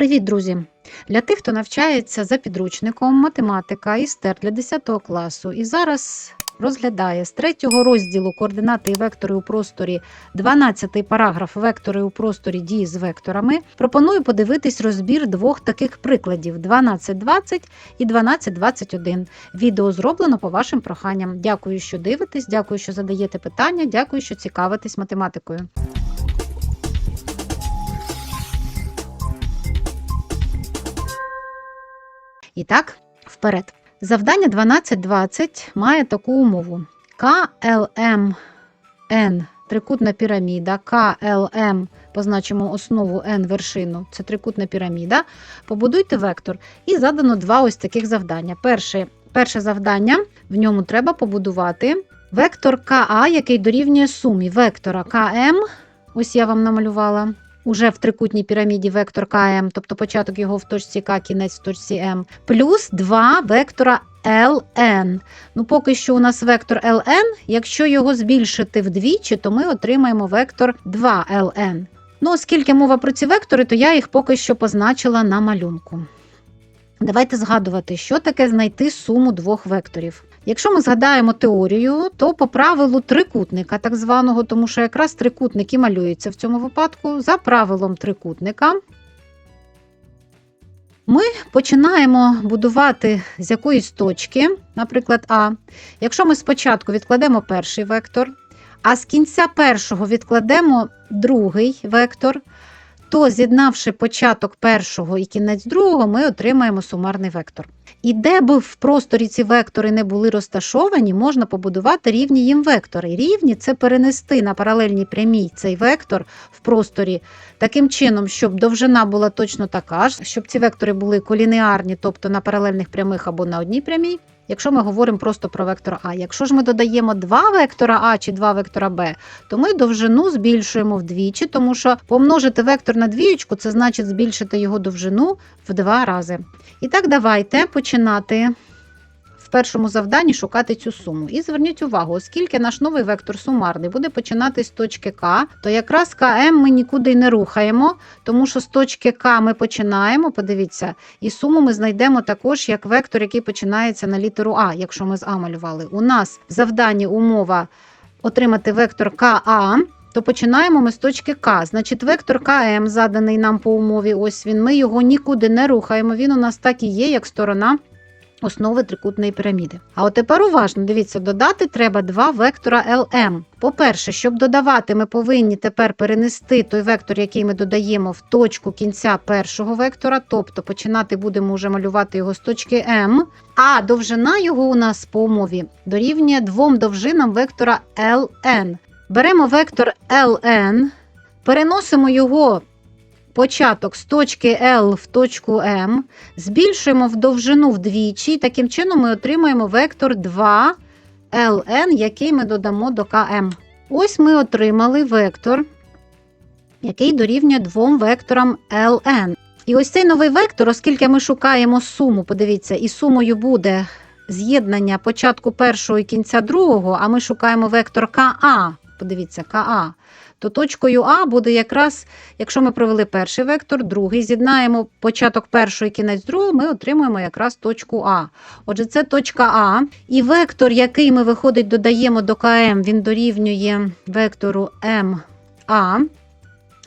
Привіт, друзі! Для тих, хто навчається за підручником математика і стер для 10 класу і зараз розглядає з третього розділу координати і вектори у просторі 12 параграф вектори у просторі дії з векторами, пропоную подивитись розбір двох таких прикладів: 12.20 і 12.21. Відео зроблено по вашим проханням. Дякую, що дивитесь, дякую, що задаєте питання, дякую, що цікавитесь математикою. І так, вперед. Завдання 12.20 має таку умову. КЛМН трикутна піраміда, КЛМ позначимо основу n вершину, це трикутна піраміда. Побудуйте вектор. І задано два ось таких завдання. Перше, перше завдання в ньому треба побудувати вектор КА, який дорівнює сумі вектора КМ. Ось я вам намалювала. Уже в трикутній піраміді вектор КМ, тобто початок його в точці К, кінець в точці М, плюс два вектора LN. Ну, поки що у нас вектор LN, якщо його збільшити вдвічі, то ми отримаємо вектор 2LN. Ну, оскільки мова про ці вектори, то я їх поки що позначила на малюнку. Давайте згадувати, що таке знайти суму двох векторів. Якщо ми згадаємо теорію, то по правилу трикутника, так званого, тому що якраз трикутник і малюється в цьому випадку, за правилом трикутника, ми починаємо будувати з якоїсь точки, наприклад, А. Якщо ми спочатку відкладемо перший вектор, а з кінця першого відкладемо другий вектор, то з'єднавши початок першого і кінець другого, ми отримаємо сумарний вектор. І де б в просторі ці вектори не були розташовані, можна побудувати рівні їм вектори. Рівні це перенести на паралельній прямій цей вектор в просторі таким чином, щоб довжина була точно така ж, щоб ці вектори були колінеарні, тобто на паралельних прямих або на одній прямій. Якщо ми говоримо просто про вектор А. Якщо ж ми додаємо два вектора А чи два вектора Б, то ми довжину збільшуємо вдвічі, тому що помножити вектор на двієчку це значить збільшити його довжину в два рази. І так, давайте починати в першому завданні шукати цю суму. І зверніть увагу, оскільки наш новий вектор сумарний буде починати з точки К, то якраз КМ ми нікуди не рухаємо, тому що з точки К ми починаємо, подивіться, і суму ми знайдемо також як вектор, який починається на літеру А, якщо ми з А малювали. У нас в завданні умова отримати вектор КА. То починаємо ми з точки К. Значить, вектор КМ, заданий нам по умові, ось він. Ми його нікуди не рухаємо. Він у нас так і є, як сторона основи трикутної піраміди. А от тепер уважно, дивіться, додати треба два вектора LM. По-перше, щоб додавати, ми повинні тепер перенести той вектор, який ми додаємо в точку кінця першого вектора, тобто починати будемо вже малювати його з точки М. А довжина його у нас по умові дорівнює двом довжинам вектора LN. Беремо вектор LN, переносимо його початок з точки L в точку M, збільшуємо в довжину вдвічі, і таким чином ми отримаємо вектор 2LN, який ми додамо до КМ. Ось ми отримали вектор, який дорівнює двом векторам LN. І ось цей новий вектор, оскільки ми шукаємо суму, подивіться, і сумою буде з'єднання початку першого і кінця другого, а ми шукаємо вектор КА. Подивіться, КА. То точкою А буде якраз, якщо ми провели перший вектор, другий, з'єднаємо початок першого і кінець другого, ми отримуємо якраз точку А. Отже, це точка А. І вектор, який ми виходить, додаємо до КМ, він дорівнює вектору МА.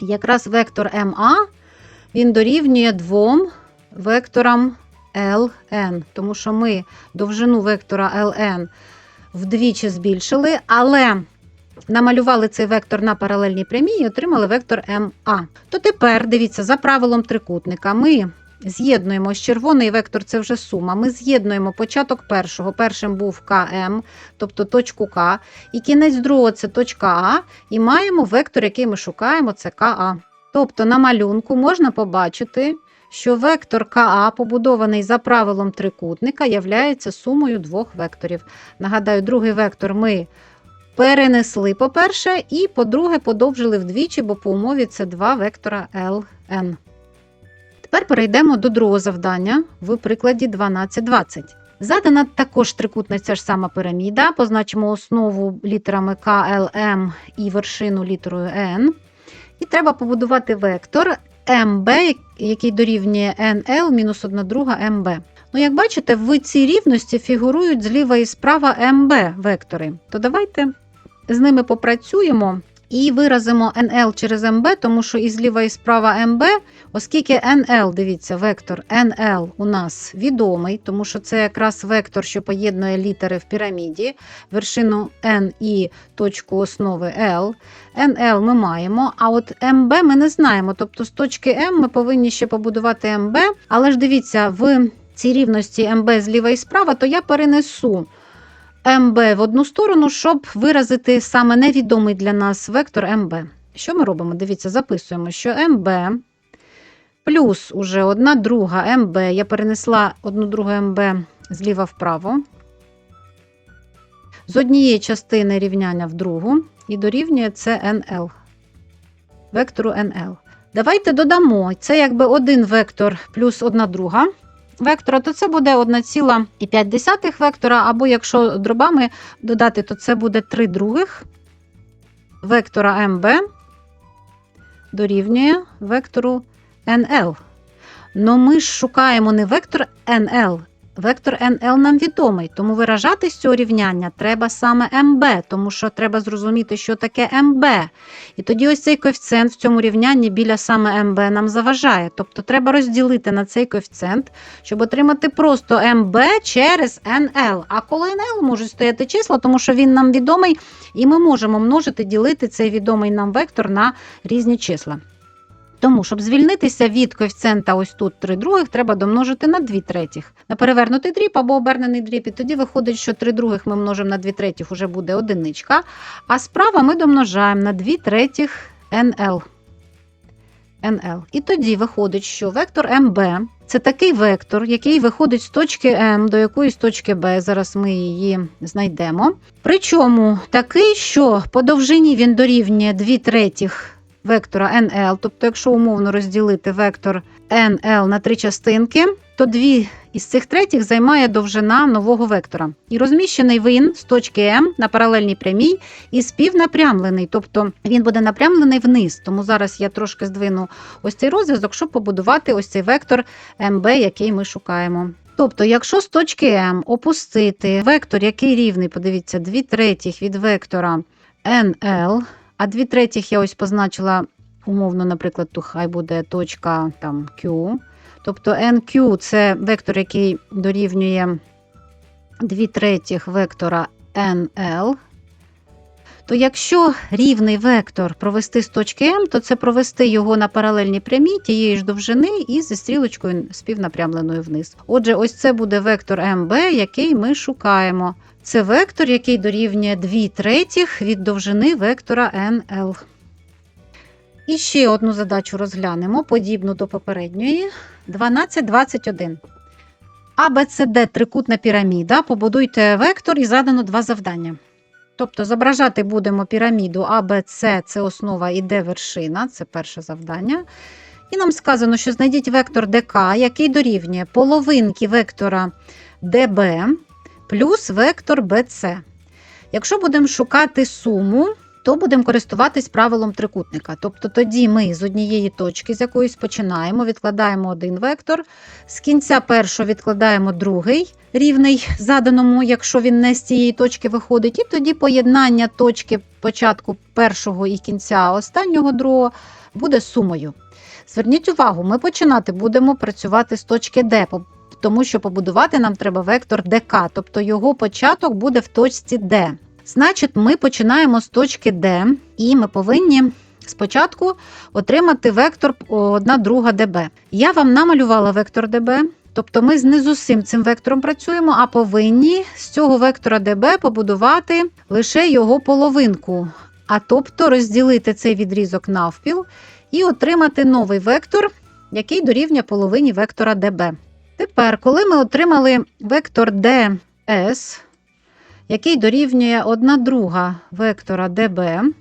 Якраз вектор МА він дорівнює двом векторам LN, тому що ми довжину вектора LN вдвічі збільшили, але намалювали цей вектор на паралельній прямій і отримали вектор МА. То тепер, дивіться, за правилом трикутника, ми з'єднуємо ось червоний вектор це вже сума. Ми з'єднуємо початок першого. Першим був КМ, тобто точку К, і кінець другого це точка А, і маємо вектор, який ми шукаємо, це КА. Тобто на малюнку можна побачити, що вектор КА, побудований за правилом трикутника, являється сумою двох векторів. Нагадаю, другий вектор ми перенесли, по-перше, і, по-друге, подовжили вдвічі, бо по умові це два вектора LN. Тепер перейдемо до другого завдання в прикладі 12.20. Задана також трикутна ця ж сама піраміда. Позначимо основу літерами К, Л, М і вершину літерою N. І треба побудувати вектор МБ, який дорівнює NL мінус 1 друга МБ. Ну, як бачите, в цій рівності фігурують зліва і справа МБ вектори. То давайте з ними попрацюємо і виразимо NL через МБ, тому що і зліва і справа МБ, оскільки NL, дивіться, вектор NL у нас відомий, тому що це якраз вектор, що поєднує літери в піраміді, вершину N і точку основи L. NL ми маємо, а от МБ ми не знаємо. Тобто з точки М ми повинні ще побудувати МБ, але ж дивіться, в цій рівності МБ зліва і справа, то я перенесу. МБ в одну сторону, щоб виразити саме невідомий для нас вектор МБ. Що ми робимо? Дивіться, записуємо, що МБ плюс уже одна друга МБ. Я перенесла одну другу МБ зліва вправо. З однієї частини рівняння в другу і дорівнює це НЛ. Вектору НЛ. Давайте додамо. Це якби один вектор плюс одна друга вектора, то це буде 1,5 вектора, або якщо дробами додати, то це буде 3 других вектора МБ дорівнює вектору NL. Но ми ж шукаємо не вектор NL. Вектор NL нам відомий, тому виражати з цього рівняння треба саме МБ, тому що треба зрозуміти, що таке МБ. І тоді ось цей коефіцієнт в цьому рівнянні біля саме МБ нам заважає. Тобто треба розділити на цей коефіцієнт, щоб отримати просто МБ через НЛ. А коли НЛ можуть стояти числа, тому що він нам відомий, і ми можемо множити, ділити цей відомий нам вектор на різні числа. Тому, щоб звільнитися від коефіцієнта ось тут 3 других, треба домножити на 2 третіх. На перевернутий дріб або обернений дріб, і тоді виходить, що 3 других ми множимо на 2 третіх, вже буде одиничка. А справа ми домножаємо на 2 третіх NL. NL. І тоді виходить, що вектор МБ це такий вектор, який виходить з точки М до якоїсь точки Б. Зараз ми її знайдемо. Причому такий, що по довжині він дорівнює 2 третіх вектора NL, тобто, якщо умовно розділити вектор NL на три частинки, то дві із цих третіх займає довжина нового вектора. І розміщений він з точки М на паралельній прямій і співнапрямлений, тобто він буде напрямлений вниз. Тому зараз я трошки здвину ось цей розв'язок, щоб побудувати ось цей вектор МБ, який ми шукаємо. Тобто, якщо з точки М опустити вектор, який рівний, подивіться, 2 третіх від вектора NL, а 2 третіх я ось позначила умовно, наприклад, то хай буде точка там Q. Тобто NQ це вектор, який дорівнює 2 третіх вектора NL. То якщо рівний вектор провести з точки М, то це провести його на паралельній прямій тієї ж довжини і зі стрілочкою співнапрямленою вниз. Отже, ось це буде вектор МБ, який ми шукаємо. Це вектор, який дорівнює 2 третіх від довжини вектора NL. І ще одну задачу розглянемо, подібну до попередньої. 1221. ABCD трикутна піраміда. Побудуйте вектор і задано два завдання. Тобто зображати будемо піраміду ABC, це основа і D вершина, це перше завдання. І нам сказано, що знайдіть вектор ДК, який дорівнює половинки вектора DB плюс вектор BC. Якщо будемо шукати суму, то будемо користуватись правилом трикутника. Тобто тоді ми з однієї точки, з якоїсь починаємо, відкладаємо один вектор, з кінця першого відкладаємо другий рівний заданому, якщо він не з цієї точки виходить, і тоді поєднання точки початку першого і кінця останнього другого буде сумою. Зверніть увагу, ми починати будемо працювати з точки D, тому що побудувати нам треба вектор ДК, тобто його початок буде в точці D. Значить, ми починаємо з точки D, і ми повинні спочатку отримати вектор 1 друга ДБ. Я вам намалювала вектор ДБ, тобто ми не з усім цим вектором працюємо, а повинні з цього вектора ДБ побудувати лише його половинку, а тобто розділити цей відрізок навпіл і отримати новий вектор, який дорівнює половині вектора ДБ. Тепер, коли ми отримали вектор DS, який дорівнює 1 друга вектора DB,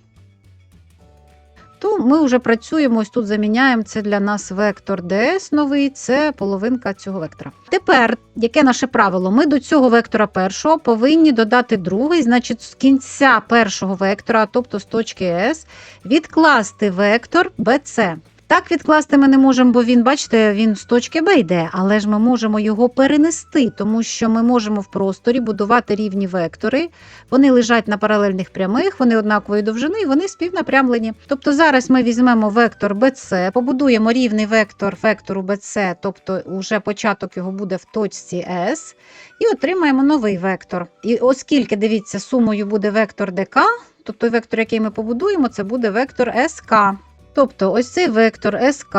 то ми вже працюємо, ось тут заміняємо це для нас вектор DS новий, це половинка цього вектора. Тепер, яке наше правило? Ми до цього вектора першого повинні додати другий, значить, з кінця першого вектора, тобто з точки S, відкласти вектор BC. Так відкласти ми не можемо, бо він, бачите, він з точки Б йде, але ж ми можемо його перенести, тому що ми можемо в просторі будувати рівні вектори. Вони лежать на паралельних прямих, вони однакової довжини і вони співнапрямлені. Тобто зараз ми візьмемо вектор BC, побудуємо рівний вектор вектору BC, тобто уже початок його буде в точці S, і отримаємо новий вектор. І оскільки, дивіться, сумою буде вектор ДК, то той вектор, який ми побудуємо, це буде вектор СК. Тобто ось цей вектор СК,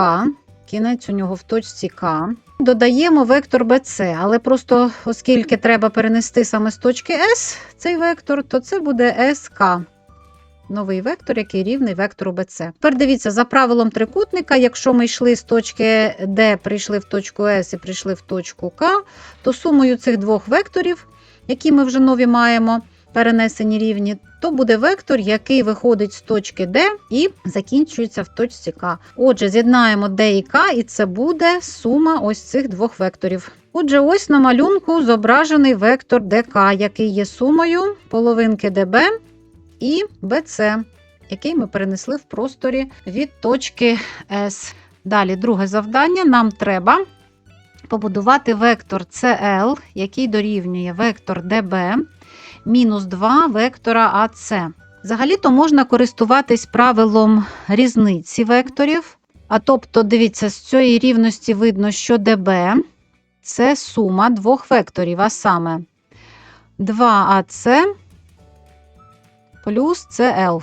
кінець у нього в точці К. Додаємо вектор BC, але просто оскільки треба перенести саме з точки S цей вектор, то це буде СК. Новий вектор, який рівний вектору BC. Тепер дивіться, за правилом трикутника, якщо ми йшли з точки D, прийшли в точку S і прийшли в точку К, то сумою цих двох векторів, які ми вже нові маємо, перенесені рівні, то буде вектор, який виходить з точки D і закінчується в точці К. Отже, з'єднаємо D і К, і це буде сума ось цих двох векторів. Отже, ось на малюнку зображений вектор ДК, який є сумою половинки ДБ і BC, який ми перенесли в просторі від точки S. Далі, друге завдання. Нам треба побудувати вектор CL, який дорівнює вектор DB мінус 2 вектора AC. Взагалі-то можна користуватись правилом різниці векторів. А тобто, дивіться, з цієї рівності видно, що DB це сума двох векторів, а саме 2AC плюс CL.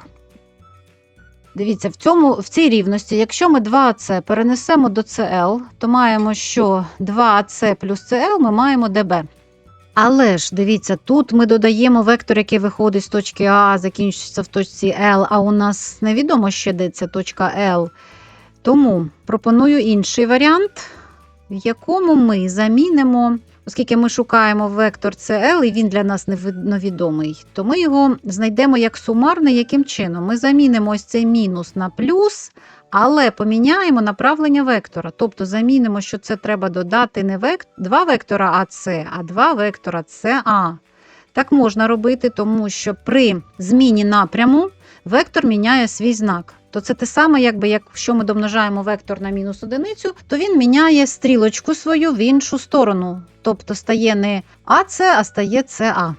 Дивіться, в, цьому, в цій рівності, якщо ми 2AC перенесемо до CL, то маємо, що 2AC плюс CL ми маємо DB. Але ж дивіться, тут ми додаємо вектор, який виходить з точки А, закінчується в точці L, а у нас невідомо ще де ця точка L. Тому пропоную інший варіант, в якому ми замінимо, оскільки ми шукаємо вектор CL, і він для нас невідомий, то ми його знайдемо як сумарний, яким чином. Ми замінимо ось цей мінус на плюс, але поміняємо направлення вектора. Тобто замінимо, що це треба додати не век... два вектора АС, а два вектора СА. Так можна робити, тому що при зміні напряму вектор міняє свій знак. То це те саме, якби якщо ми домножаємо вектор на мінус одиницю, то він міняє стрілочку свою в іншу сторону. Тобто стає не АС, а стає СА.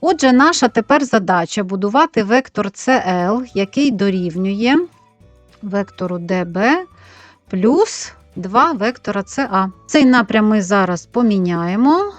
Отже, наша тепер задача будувати вектор CL, який дорівнює вектору DB плюс 2 вектора CA. Цей напрям ми зараз поміняємо.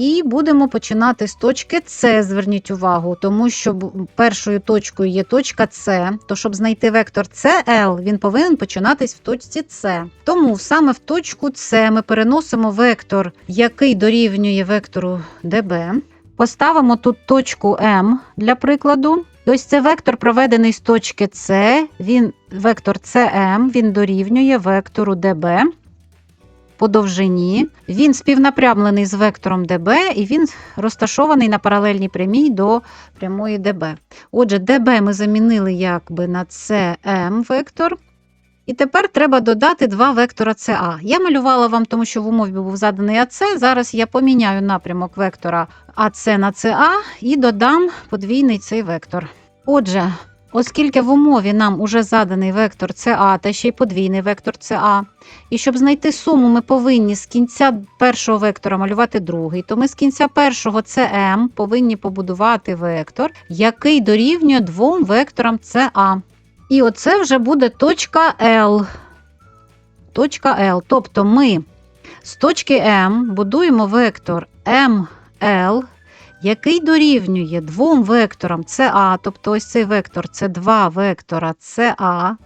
І будемо починати з точки С. Зверніть увагу, тому що першою точкою є точка С. То щоб знайти вектор CL, він повинен починатись в точці С. Тому саме в точку С ми переносимо вектор, який дорівнює вектору DB. Поставимо тут точку М для прикладу. І ось це вектор проведений з точки С, він, вектор CM, він дорівнює вектору DB по довжині. Він співнапрямлений з вектором DB, і він розташований на паралельній прямій до прямої DB. Отже, DB ми замінили якби на CM вектор. І тепер треба додати два вектора CA. Я малювала вам, тому що в умові був заданий АЦ. Зараз я поміняю напрямок вектора АЦ на CA і додам подвійний цей вектор. Отже, оскільки в умові нам уже заданий вектор CA та ще й подвійний вектор CA, і щоб знайти суму, ми повинні з кінця першого вектора малювати другий, то ми з кінця першого CM повинні побудувати вектор, який дорівнює двом векторам CA. І оце вже буде точка L. Точка L. Тобто ми з точки М будуємо вектор ML, який дорівнює двом векторам CA, тобто ось цей вектор це два вектора CA.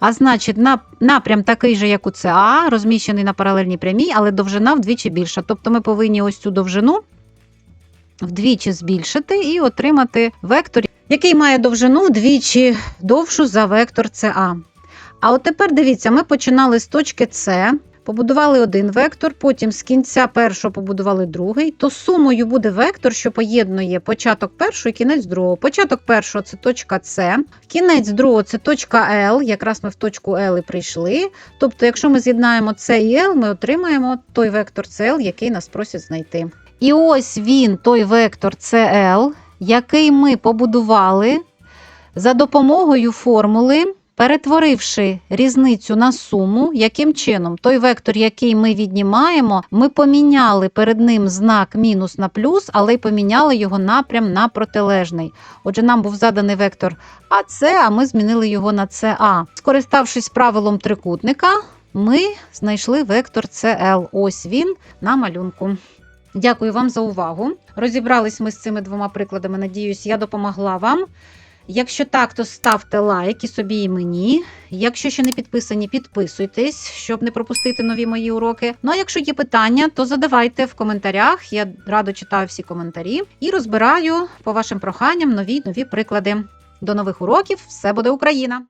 А значить, напрям такий же, як у CA, розміщений на паралельній прямій, але довжина вдвічі більша. Тобто ми повинні ось цю довжину вдвічі збільшити і отримати вектор, який має довжину вдвічі довшу за вектор CA. А от тепер дивіться, ми починали з точки С, побудували один вектор, потім з кінця першого побудували другий, то сумою буде вектор, що поєднує початок першого і кінець другого. Початок першого це точка С, кінець другого це точка L, якраз ми в точку L і прийшли. Тобто, якщо ми з'єднаємо С і L, ми отримаємо той вектор CL, який нас просять знайти. І ось він, той вектор CL, який ми побудували за допомогою формули перетворивши різницю на суму, яким чином той вектор, який ми віднімаємо, ми поміняли перед ним знак мінус на плюс, але й поміняли його напрям на протилежний. Отже, нам був заданий вектор АС, а ми змінили його на СА. Скориставшись правилом трикутника, ми знайшли вектор CL. Ось він на малюнку. Дякую вам за увагу. Розібрались ми з цими двома прикладами. Надіюсь, я допомогла вам. Якщо так, то ставте лайк і собі і мені. Якщо ще не підписані, підписуйтесь, щоб не пропустити нові мої уроки. Ну а якщо є питання, то задавайте в коментарях. Я радо читаю всі коментарі і розбираю по вашим проханням нові нові приклади. До нових уроків! Все буде Україна!